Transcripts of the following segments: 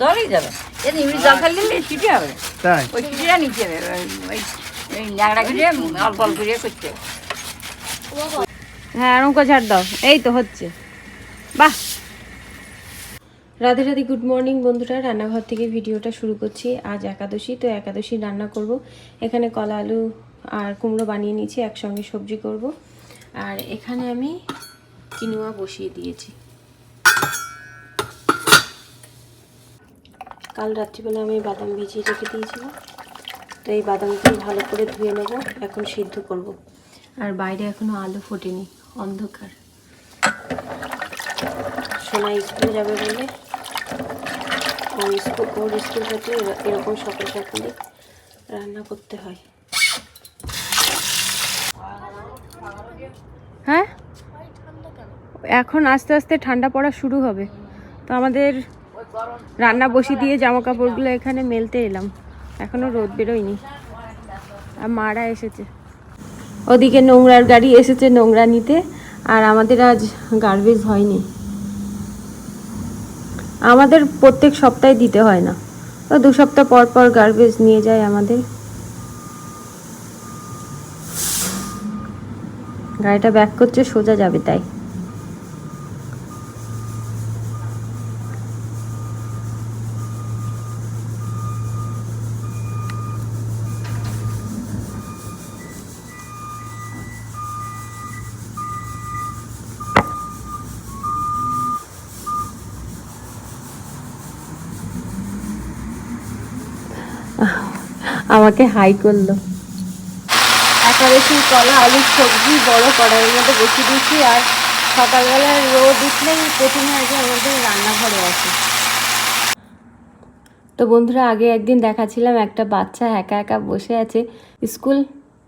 জলই যাবে। ইংলিশ জল ফেললে ছিটে হবে। তাই? ওই ছিটিটা নিচে হবে ওই ওই ওই ন্যাংরা করে অল্প অল্প করে করতে হ্যাঁ দাও। এই তো হচ্ছে। বাহ! রাধে রাধে গুড মর্নিং বন্ধুরা। রান্নাঘর থেকে ভিডিওটা শুরু করছি। আজ একাদশী তো একাদশী রান্না করব। এখানে কলা আলু আর কুমড়ো বানিয়ে নিয়েছি একসঙ্গে সবজি করব। আর এখানে আমি কিনুয়া বসিয়ে দিয়েছি। কাল রাত্রিবেলা আমি বাদাম ভিজিয়ে রেখে দিয়েছিলাম। তো এই বাদামগুলো ভালো করে ধুয়ে নেব এখন সিদ্ধ করব। আর বাইরে এখনও আলো ফোটেনি অন্ধকার। সোনা স্কুলে যাবে বলে। ওর স্কুল ওর স্কুলটাতে এর- এরকম সকাল সকালে রান্না করতে হয়। হ্যাঁ? এখন আস্তে আস্তে ঠান্ডা পড়া শুরু হবে। তো আমাদের রান্না বসিয়ে দিয়ে জামা কাপড়গুলো এখানে মেলতে এলাম। এখনও রোদ বেরোয়নি। আর মারা এসেছে। ওদিকে নোংরার গাড়ি এসেছে নোংরা নিতে, আর আমাদের আজ গার্বেজ হয়নি। আমাদের প্রত্যেক সপ্তাহে দিতে হয় না। তো দু সপ্তাহ পর পর গার্বেজ নিয়ে যায় আমাদের। গাড়িটা ব্যাক করছে, সোজা যাবে তাই। আমাকে হাই করল। একাদশীর কলা আলুর সবজি বড় কড়াইয়ের মধ্যে বসিয়ে দিয়েছি আর সকালবেলায় রোদ উঠলেই প্রথমে আগে আমাদের রান্নাঘরে আসে। তো বন্ধুরা আগে একদিন দেখাছিলাম একটা বাচ্চা একা একা বসে আছে স্কুল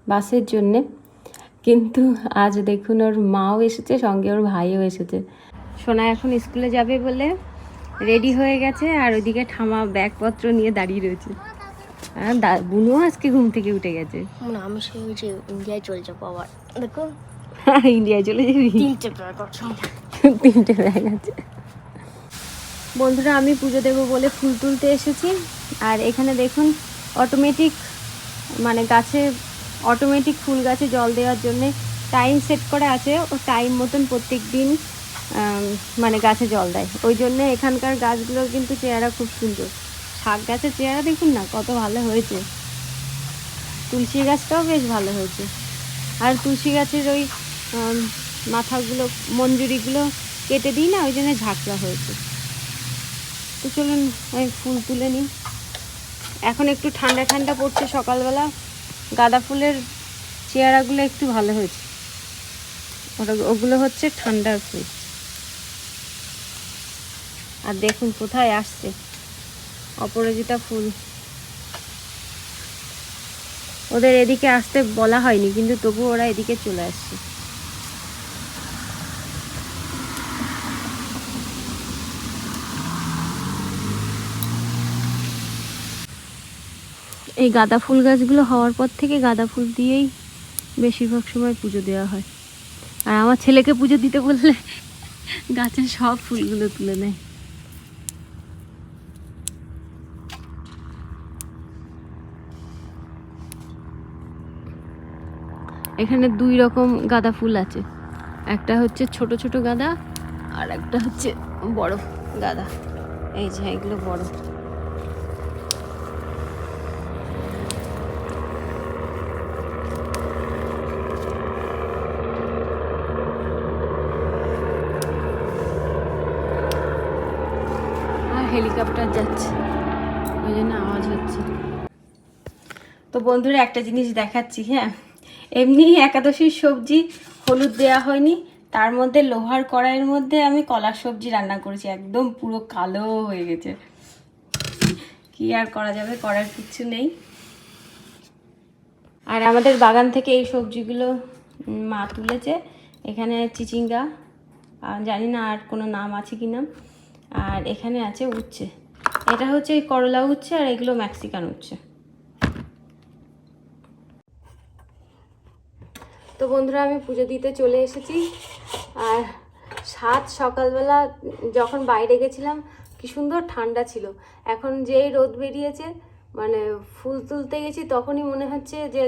বাসের জন্যে। কিন্তু আজ দেখুন ওর মাও এসেছে সঙ্গে ওর ভাইও এসেছে। সোনা এখন স্কুলে যাবে বলে রেডি হয়ে গেছে আর ওইদিকে ঠামা ব্যাগপত্র নিয়ে দাঁড়িয়ে রয়েছে। বুনু আজকে ঘুম থেকে উঠে গেছে। না আমি সেই যে ইন্ডিয়ায় চলে যাব আবার। দেখো ইন্ডিয়ায় চলে যাবি। তিনটে ব্যাগ আছে তিনটে ব্যাগ আছে বন্ধুরা আমি পুজো দেবো বলে ফুল তুলতে এসেছি। আর এখানে দেখুন অটোমেটিক মানে গাছে অটোমেটিক ফুল গাছে জল দেওয়ার জন্য টাইম সেট করা আছে। ও টাইম মতন প্রত্যেক দিন মানে গাছে জল দেয়। ওই জন্য এখানকার গাছগুলোর কিন্তু চেহারা খুব সুন্দর। শাক গাছের চেহারা দেখুন না, কত ভালো হয়েছে। তুলসী গাছটাও বেশ ভালো হয়েছে। আর তুলসী গাছের ওই মাথাগুলো, মঞ্জুরিগুলো কেটে দিই না, ওই জন্য ঝাঁকড়া হয়েছে। তো চলুন, ওই ফুল তুলে নিই। এখন একটু ঠান্ডা ঠান্ডা পড়ছে সকালবেলা। গাঁদা ফুলের চেয়ারাগুলো একটু ভালো হয়েছে। ওটা, ওগুলো হচ্ছে ঠান্ডার ফুল। আর দেখুন, কোথায় আসছে। অপরাজিতা ফুল। ওদের এদিকে আসতে বলা হয়নি, কিন্তু তবু ওরা এদিকে চলে আসছে। এই গাঁদা ফুল গাছগুলো হওয়ার পর থেকে গাঁদা ফুল দিয়েই বেশিরভাগ সময় পুজো দেওয়া হয়। আর আমার ছেলেকে পুজো দিতে বললে গাছের সব ফুলগুলো তুলে নেয়। এখানে দুই রকম গাঁদা ফুল আছে। একটা হচ্ছে ছোট ছোট গাঁদা আর একটা হচ্ছে বড় গাঁদা। এই যে, এগুলো বড়। হেলিকপ্টার যাচ্ছে। ওই জন্য আওয়াজ হচ্ছে। তো বন্ধুরা, একটা জিনিস দেখাচ্ছি হ্যাঁ? এমনি একাদশীর সবজি হলুদ দেয়া হয়নি। তার মধ্যে লোহার কড়াইয়ের মধ্যে আমি কলার সবজি রান্না করেছি। একদম পুরো কালো হয়ে গেছে। কি আর করা যাবে, করার কিছু নেই। আর আমাদের বাগান থেকে এই সবজিগুলো মা তুলেছে। এখানে চিচিঙ্গা জানি না আর কোনো নাম আছে কি নাম আর এখানে আছে উচ্ছে। এটা হচ্ছে করলা উচ্ছে আর এগুলো ম্যাক্সিকান উচ্ছে। তো বন্ধুরা, আমি পুজো দিতে চলে এসেছি। আর সাত সকালবেলা যখন বাইরে গেছিলাম, কি সুন্দর ঠান্ডা ছিল। এখন যেই রোদ বেরিয়েছে মানে ফুল তুলতে গেছি, তখনই মনে হচ্ছে যে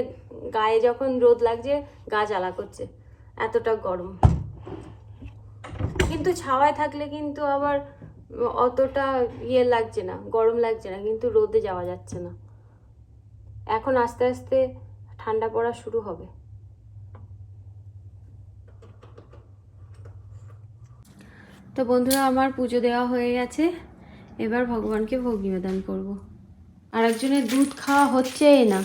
গায়ে যখন রোদ লাগছে, গা জ্বালা করছে, এতটা গরম। কিন্তু ছাওয়ায় থাকলে কিন্তু আবার অতটা ইয়ে লাগছে না, গরম লাগছে না, কিন্তু রোদে যাওয়া যাচ্ছে না। এখন আস্তে আস্তে ঠান্ডা পড়া শুরু হবে। তো বন্ধুরা আমার পুজো দেওয়া হয়ে গেছে। এবার ভগবানকে ভোগ নিবেদন করব। আর একজনের দুধ খাওয়া হচ্ছেই না।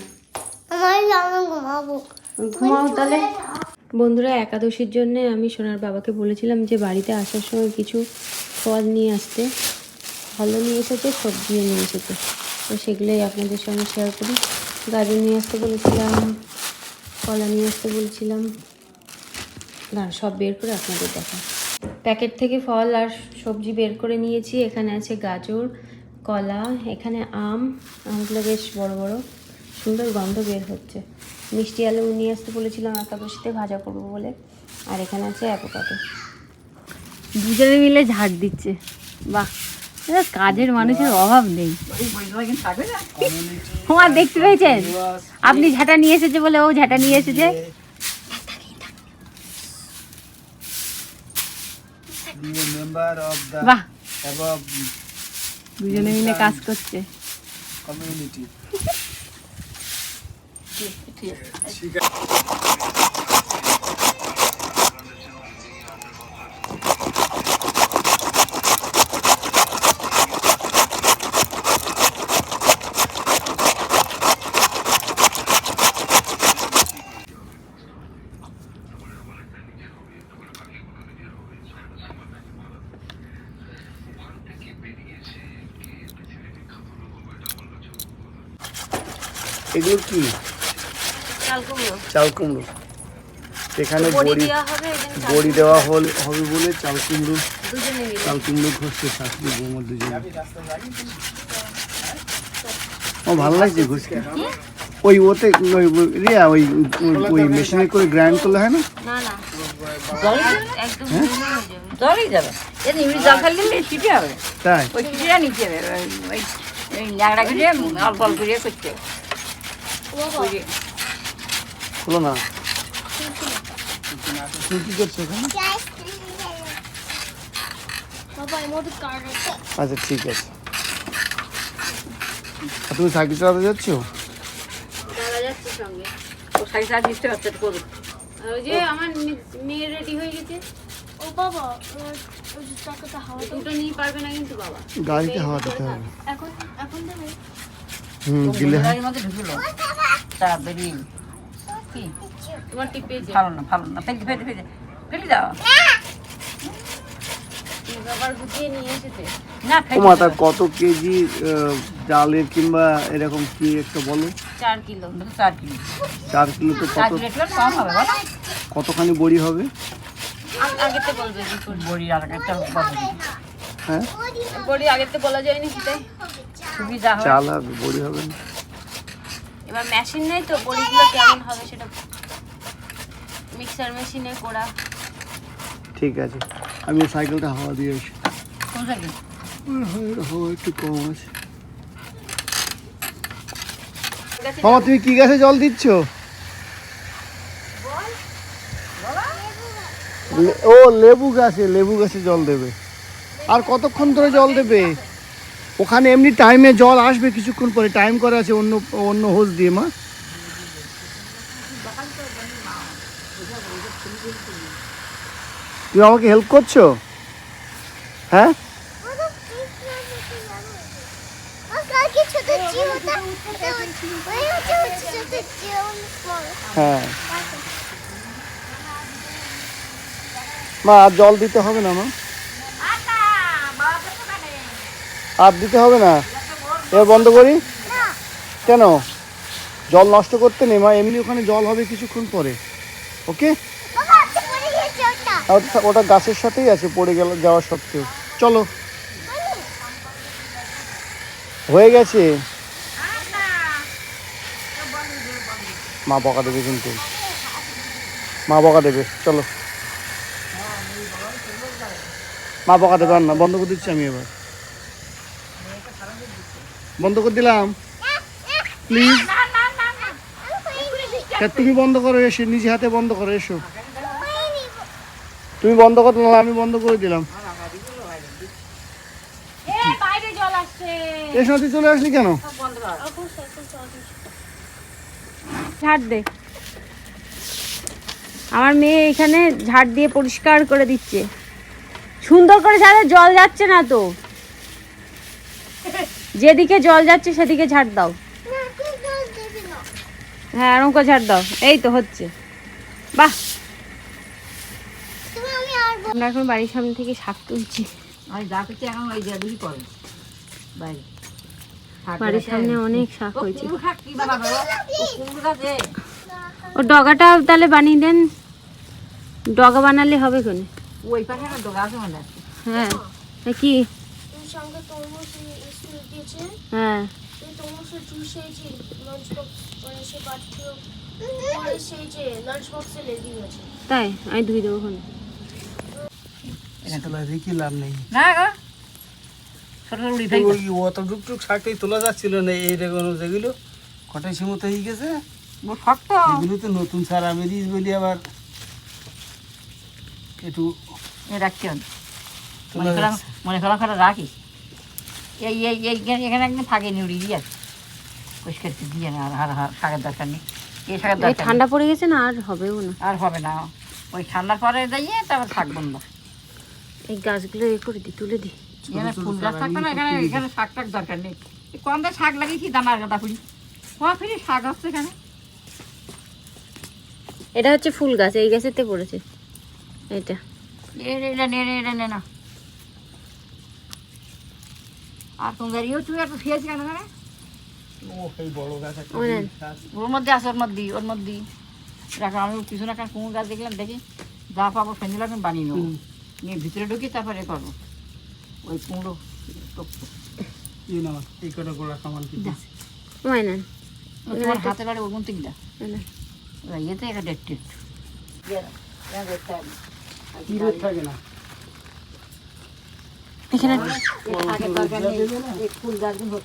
ঘুমাও তাহলে। বন্ধুরা একাদশীর জন্য আমি সোনার বাবাকে বলেছিলাম যে বাড়িতে আসার সময় কিছু ফল নিয়ে আসতে। ফলও নিয়ে এসেছে সবজিও নিয়ে এসেছে। তো সেগুলোই আপনাদের সঙ্গে শেয়ার করি। গাজর নিয়ে আসতে বলেছিলাম কলা নিয়ে আসতে বলছিলাম। না সব বের করে আপনাদের দেখা প্যাকেট থেকে ফল আর সবজি বের করে নিয়েছি। এখানে আছে গাজর, কলা, এখানে আম, আমগুলো বেশ বড় বড়। সুন্দর গন্ধ বের হচ্ছে। মিষ্টি আলু নিয়ে আসতে বলেছিলাম একাদশীতে ভাজা করব বলে। আর এখানে আছে অ্যাভোকাডো। দুজনে মিলে ঝাড় দিচ্ছে। বাহ কাজের মানুষের অভাব নেই। দেখতে পেয়েছেন? আপনি ঝাঁটা নিয়ে এসেছে বলে ও ঝাঁটা নিয়ে এসেছে? Member of the বাহ above দুজনে মিলে কাজ করছে community. এগুলো কি? চাল কুমড়ো। এখানে বড়ি বড়ি দেওয়া হল হবে বলে চাল কুমড়ো চাল কুমড়ো ঘষছে শাশুড়ি বৌমার দুজনে। ও ভালো লাগছে ঘুষকে ওই ওতে রিয়া ওই ওই- ওই মেশিনে করে গ্রাইন্ড করলে হয় না? হয়ে? তাই? ওই নিচে অল্প অল্প করতে হলো না। কি করছ আচ্ছা ঠিক আছে। তুমি সাইকেল চালাতে যাচ্ছ? দাদা সঙ্গে। ও সাইজ সাইজ দিতে পারছে করুক। আর ওই যে আমার মেয়ে রেডি হয়ে গেছে। ও বাবা ওই ওই হাওয়া দাও। দুটো নিয়ে পারবে না কিন্তু বাবা। গাড়িতে হাওয়া দিতে হবে। এখন এখন হয়। তা বেরিয়ে কি? তোমার ভালো না ভালো না ফেলে দাও। কত কেজি ডালের কিংবা এরকম কি একটা বলো? চার কিলো চার কিলো। চার কিলো তো কত কম হবে কতখানি বড়ি হবে? আগ- বড়ি আর একটা হ্যাঁ। বড়ি আগেতে বলা যায়নি সেটাই। সুবিধা হয়। চাল হবে বড়ি হবে না। এবার মেশিন নেই তো বড়িগুলো কেমন হবে সেটা মিক্সার মেশিনে করা। ঠিক আছে আমি সাইকেলটা হাওয়া দিয়ে আসি। কোন সাইকেল? হাওয়া- একটু কম আছে। মামা তুমি কি গাছে জল দিচ্ছ? ও লেবু গাছে লেবু গাছে জল দেবে। আর কতক্ষণ ধরে জল দেবে? ওখানে এমনি টাইমে জল আসবে কিছুক্ষণ পরে টাইম করা আছে অন্য অন্য হোস দিয়ে, মা। তুমি আমাকে হেল্প করছ? হ্যাঁ? হ্যাঁ। মা, আর জল দিতে হবে না, মা? আর দিতে হবে না। এবার বন্ধ করি? কেন? জল নষ্ট করতে নেই, মা। এমনি ওখানে জল হবে কিছুক্ষণ পরে। ওকে? ওটা গাছের সাথেই আছে, পড়ে গেল, যাওয়া সত্ত্বেও। চলো। হয়ে গেছে। মা বকা দেবে কিন্তু। মা বকা দেবে। চলো। মা বকা দেবে আর না। বন্ধ করে দিচ্ছি আমি এবার। বন্ধ করে দিলাম। প্লিজ তুমি বন্ধ করো, এসো, নিজে হাতে বন্ধ করো, এসো। তুমি বন্ধ করো না আমি বন্ধ করে দিলাম। চলে আসলি কেন? ঝাড় দে। আমার মেয়ে এখানে ঝাড় দিয়ে পরিষ্কার করে দিচ্ছে। সুন্দর করে ঝাড়ে, জল যাচ্ছে না তো। যেদিকে জল যাচ্ছে সেদিকে ঝাড় দাও। হ্যাঁ এরকম করে ঝাড় দাও। এই তো হচ্ছে। বাহ! আমরা এখন বাড়ির সামনে থেকে শাক তুলছি। আমি যা করছি এখন ওই জাদুই করে বাইরে। বাড়ির সামনে অনেক শাক হয়েছে। কি ও? ডগাটা তাহলে বানিয়ে দেন। ডগা বানালে হবে কোনে? ওই পাশে ডোকা আছে মনে হ্যাঁ। কি? সঙ্গে তরমুজ স্কুল দিয়েছে হ্যাঁ। সেই তরমুজের জুস এই যে লাঞ্চ বক্স মানে সে পাঠ্য সেই যে লাঞ্চ বক্সে লেগে গেছে। তাই? আমি ধুই দেবো ওখানে রেখে লাভ নেই। না গো। ছোট ছোট উড়ি ফেলি ওই অত টুকটুক শাকটাই তোলা যাচ্ছিল না এই রেগুলো যেগুলো কটাই সময় হয়ে গেছে। শক্ত। এগুলো তো নতুন সার আমি দিস বলি আবার। একটু এ রাখছি মনে করলাম মনে করলাম খাটা রাখিস এই এই এই এখানে একদিন থাকেনি উড়ি দিয়ে। পরিষ্কার দিয়ে না আর আর শাকের দরকার নেই। এই শাকের দরকার ঠান্ডা পড়ে গেছে না আর হবেও না? আর হবে না ওই ঠান্ডার পরে যাইয়ে তারপর থাক বন্ধ এই গাছগুলো এ করে দিই তুলে দিই এখানে ফুল গাছ থাকবে না এখানে এখানে শাক টাক দরকার নেই। এই কোন দিয়ে শাক লাগিয়েছি দানার গাদা ফুলি কোয়া ফিরি শাক হচ্ছে এখানে। এটা হচ্ছে ফুল গাছ এই গাছেতে পড়েছে। এটা এটা নে এটা নে না। আর তোমাদের তুই একটা খেয়েছি কেন। গাছ। ওর মধ্যে আছে ওর মধ্যে ওর মধ্যে। দেখো আমি পিছনে একটা কুমড়ো গাছ দেখলাম দেখি। যা পাবো ফেঞ্জিল আমি বানিয়ে নেব। নিয়ে ভিতরে ঢুকি তারপরে করব ওই কুমড়ো তোমার হাতে বাড়ি ওগুন তিনটা এই ইয়েতে একটা ডেট টেট থাকে না? এখানে ফুল গাছগুলো হোক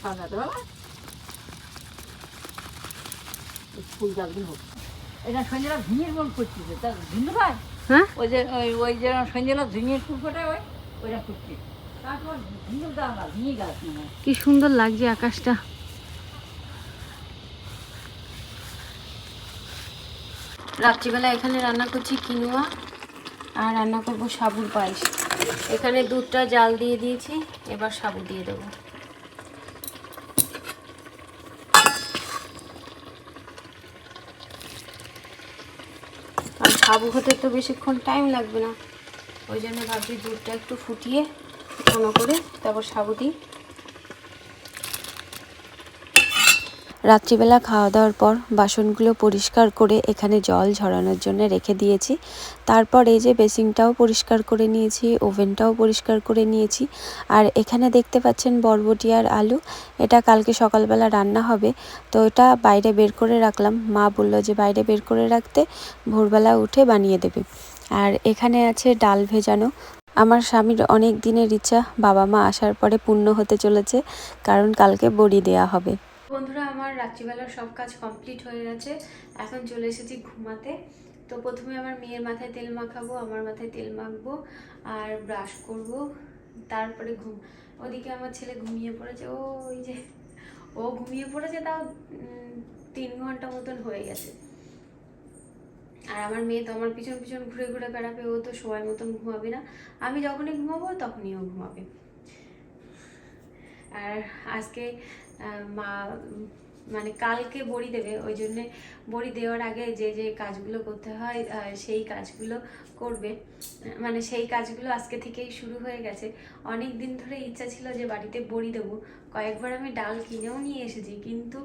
ফুল গাছগুলো হোক এটা সঞ্জলা ঝিঙের মন করছিছে তা ঝিঙে ভাই? হ্যাঁ? ওই যে ওই ওই যে ঝিঙের ওই ওইটা কি সুন্দর লাগছে আকাশটা। রাত্রিবেলা এখানে রান্না করছি কিনোয়া। আর রান্না করব সাবুর পায়েস। এখানে দুধটা জাল দিয়ে দিয়েছি, এবার সাবু দিয়ে দেবো। সাবু হতে তো বেশিক্ষণ টাইম লাগবে না। ওই জন্য ভাবছি দুধটা একটু ফুটিয়ে ঘন করে তারপর সাবু দিই। রাত্রিবেলা খাওয়া দাওয়ার পর বাসনগুলো পরিষ্কার করে এখানে জল ঝরানোর জন্য রেখে দিয়েছি। তারপর এই যে বেসিংটাও পরিষ্কার করে নিয়েছি, ওভেনটাও পরিষ্কার করে নিয়েছি। আর এখানে দেখতে পাচ্ছেন বরবটি আর আলু। এটা কালকে সকালবেলা রান্না হবে। তো এটা বাইরে বের করে রাখলাম। মা বলল যে বাইরে বের করে রাখতে ভোরবেলা উঠে বানিয়ে দেবে। আর এখানে আছে ডাল ভেজানো। আমার স্বামীর অনেক দিনের ইচ্ছা বাবা মা আসার পরে পূর্ণ হতে চলেছে, কারণ কালকে বড়ি দেয়া হবে। বন্ধুরা, আমার রাত্রিবেলার সব কাজ কমপ্লিট হয়ে গেছে। এখন চলে এসেছি ঘুমাতে। তো প্রথমে আমার মেয়ের মাথায় তেল মাখাবো, আমার মাথায় তেল মাখবো আর ব্রাশ করব, তারপরে ঘুম। ওদিকে আমার ছেলে ঘুমিয়ে পড়েছে ও ওই যে, ও ঘুমিয়ে পড়েছে তাও তিন ঘণ্টা মতন হয়ে গেছে। আর আমার মেয়ে তো আমার পিছন পিছন ঘুরে ঘুরে বেড়াবে, ও তো সময় মতন ঘুমাবে না। আমি যখনই ঘুমাবো তখনই ও ঘুমাবে। আর আজকে মা মানে কালকে বড়ি দেবে, ওই জন্যে বড়ি দেওয়ার আগে যে যে কাজগুলো করতে হয় সেই কাজগুলো করবে। মানে সেই কাজগুলো আজকে থেকেই শুরু হয়ে গেছে। অনেক দিন ধরে ইচ্ছা ছিল যে বাড়িতে বড়ি দেবো। কয়েকবার আমি ডাল কিনেও নিয়ে এসেছি, কিন্তু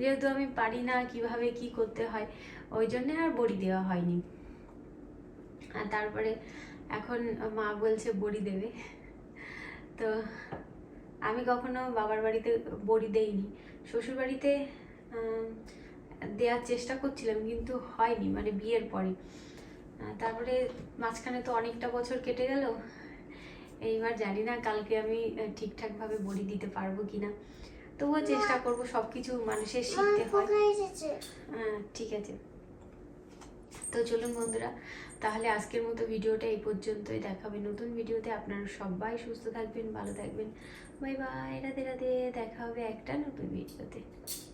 যেহেতু আমি পারি না কীভাবে কি করতে হয়, ওই জন্যে আর বড়ি দেওয়া হয়নি। আর তারপরে এখন মা বলছে বড়ি দেবে। তো আমি কখনো বাবার বাড়িতে বড়ি দেইনি। শ্বশুর বাড়িতে দেওয়ার চেষ্টা করছিলাম কিন্তু হয়নি মানে বিয়ের পরে। তারপরে মাঝখানে তো অনেকটা বছর কেটে গেল। এইবার জানি না কালকে আমি ঠিকঠাকভাবে বড়ি দিতে পারব কিনা। তবুও চেষ্টা করব সব কিছু মানুষের শিখতে হয়। হ্যাঁ ঠিক আছে। তো চলুন বন্ধুরা, তাহলে আজকের মতো ভিডিওটা এই পর্যন্তই। দেখাবে নতুন ভিডিওতে। আপনারা সবাই সুস্থ থাকবেন, ভালো থাকবেন। Bye bye, Radhe Radhe. দেখা হবে একটা নতুন ভিডিওতে।